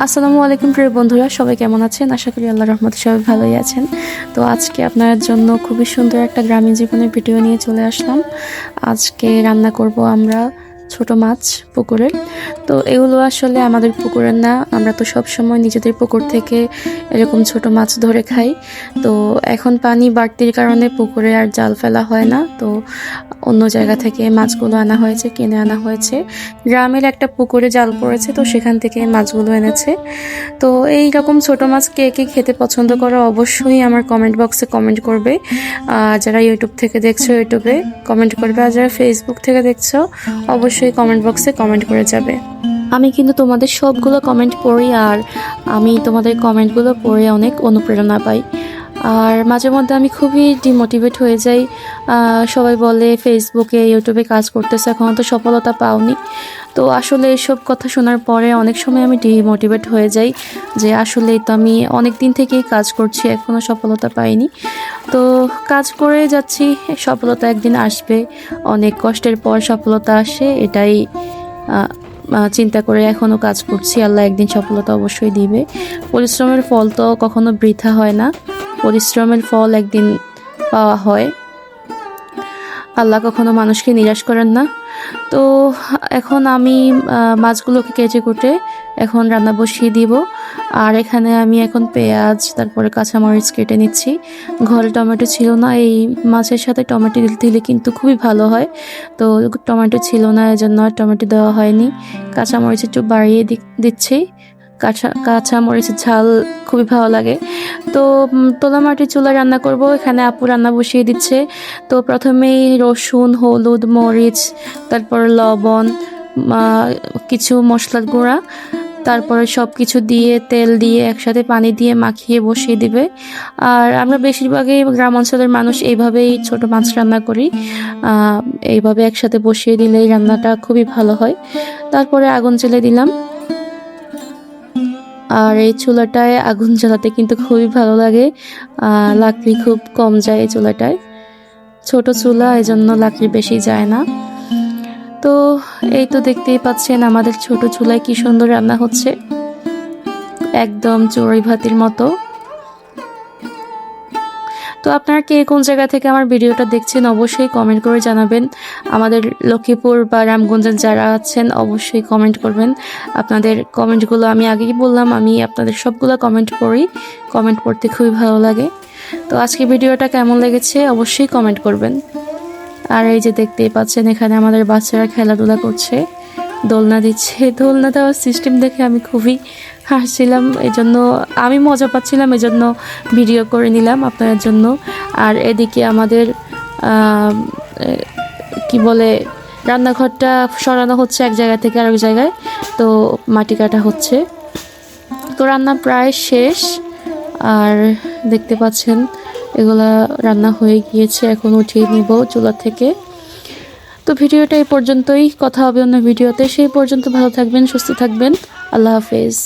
আসসালামু আলাইকুম, প্রিয় বন্ধুরা, সবাই কেমন আছেন? আশা করি আল্লাহ রহমত সবাই ভালোই আছেন। তো আজকে আপনার জন্য খুবই সুন্দর একটা গ্রামীণ জীবনের ভিডিও নিয়ে চলে আসলাম। আজকে রান্না করব আমরা ছোট মাছ পুকুরের তো এগুলো আসলে আমাদের পুকুরের না, আমরা তো সব সময় নিজেদের পুকুর থেকে এরকম ছোট মাছ ধরে খাই। তো এখন পানি বাড়তির কারণে পুকুরে আর জাল ফেলা হয় না। তো অন্য জায়গা থেকে মাছগুলো আনা হয়েছে, কিনে আনা হয়েছে। গ্রামের একটা পুকুরে জাল পড়েছে, তো সেখান থেকে মাছগুলো এনেছে। তো এই রকম ছোট মাছ কে কে খেতে পছন্দ করো অবশ্যই আমার কমেন্ট বক্সে কমেন্ট করবে। যারা ইউটিউব থেকে দেখছ ইউটিউবে কমেন্ট করবে। আর যারা ফেসবুক থেকে দেখছ, অবশ্যই কমেন্ট বক্সে কমেন্ট করে যাবে। আমি কিন্তু তোমাদের সবগুলো কমেন্ট পড়ি আর আমি তোমাদের কমেন্টগুলো পড়ে অনেক অনুপ্রেরণা পাই। আর মাঝে মধ্যে আমি খুবই ডিমোটিভেট হয়ে যাই। সবাই বলে ফেসবুকে ইউটিউবে কাজ করতেছে, এখন তো সফলতা পাওনি। তো আসলে এসব কথা শোনার পরে অনেক সময় আমি ডিমোটিভেট হয়ে যাই যে আসলেই তো আমি অনেক দিন থেকেই কাজ করছি এখনও সফলতা পাইনি। তো কাজ করে যাচ্ছি, সফলতা একদিন আসবে, অনেক কষ্টের পর সফলতা আসে, এটাই চিন্তা করে এখনও কাজ করছি। আল্লাহ একদিন সফলতা অবশ্যই দিবে। পরিশ্রমের ফল তো কখনো বৃথা হয় না। পরিশ্রমের ফল একদিন পাওয়া হয়। আল্লাহ কখনো মানুষকে নিরাশ করেন না। তো এখন আমি মাছগুলোকে কেটে কুটে এখন রান্না বসিয়ে দিব। আর এখানে আমি এখন পেঁয়াজ, তারপরে কাঁচামরিচ কেটে নিচ্ছি। ঘরে টমেটো ছিল না, এই মাছের সাথে টমেটো দিলে কিন্তু খুবই ভালো হয়। তো টমেটো ছিল না, এজন্য টমেটো দেওয়া হয়নি। কাঁচামরিচ একটু বাড়িয়ে দিচ্ছি। কাঁচা কাঁচা মরিচের ঝাল খুবই ভালো লাগে। তো তোলা মাটির চুলা রান্না করব। এখানে আপু রান্না বসিয়ে দিচ্ছে। তো প্রথমেই রসুন, হলুদ, মরিচ, তারপর লবণ কিছু মশলার গুঁড়া, তারপরে সব কিছু দিয়ে, তেল দিয়ে একসাথে পানি দিয়ে মাখিয়ে বসিয়ে দিবে। আর আমরা বেশিরভাগই গ্রাম অঞ্চলের মানুষ এইভাবেই ছোট মাছ রান্না করি। এইভাবে একসাথে বসিয়ে দিলে রান্নাটা খুবই ভালো হয়। তারপরে আগুন জ্বেলে দিলাম। আর এই চুলাটায় আগুন জ্বালাতে কিন্তু খুবই ভালো লাগে লাকড়ি খুব কম যায় এই চুলাটায়। ছোট চুলা এই জন্য লাকড়ি বেশি যায় না। তো এই তো দেখতেই পাচ্ছেন আমাদের ছোট চুলায় কি সুন্দর রান্না হচ্ছে। একদম চড়ুই ভাতির মতো। তো আপনারা কে কোন জায়গা থেকে আমার ভিডিওটা দেখছেন, অবশ্যই কমেন্ট করে জানাবেন। আমাদের লক্ষ্মীপুর বা রামগঞ্জের যারা আছেন, অবশ্যই কমেন্ট করবেন। আপনাদের কমেন্টগুলো আমি আগেই বললাম, আমি আপনাদের সবগুলো কমেন্ট পড়ি। কমেন্ট পড়তে খুবই ভালো লাগে। তো আজকে ভিডিওটা কেমন লেগেছে, অবশ্যই কমেন্ট করবেন। আর এই যে দেখতেই পাচ্ছেন, এখানে আমাদের বাচ্চারা খেলাধুলা করছে। দোলনা দিচ্ছে। দোলনা দেওয়ার সিস্টেম দেখে আমি খুবই হাসছিলাম। এই জন্য আমি মজা পাচ্ছিলাম এই জন্য ভিডিও করে নিলাম আপনাদের জন্য। আর এদিকে আমাদের কি বলে, রান্নাঘরটা সরানো হচ্ছে এক জায়গা থেকে আরেক জায়গায়। তো মাটি কাটা হচ্ছে। তো রান্না প্রায় শেষ। আর দেখতে পাচ্ছেন, এগুলা রান্না হয়ে গিয়েছে। এখন উঠিয়ে নিব চুলা থেকে। তো ভিডিওটা এই পর্যন্তই। কথা হবে অন্য ভিডিওতে। সেই পর্যন্ত ভালো থাকবেন, সুস্থ থাকবেন। আল্লাহ হাফেজ।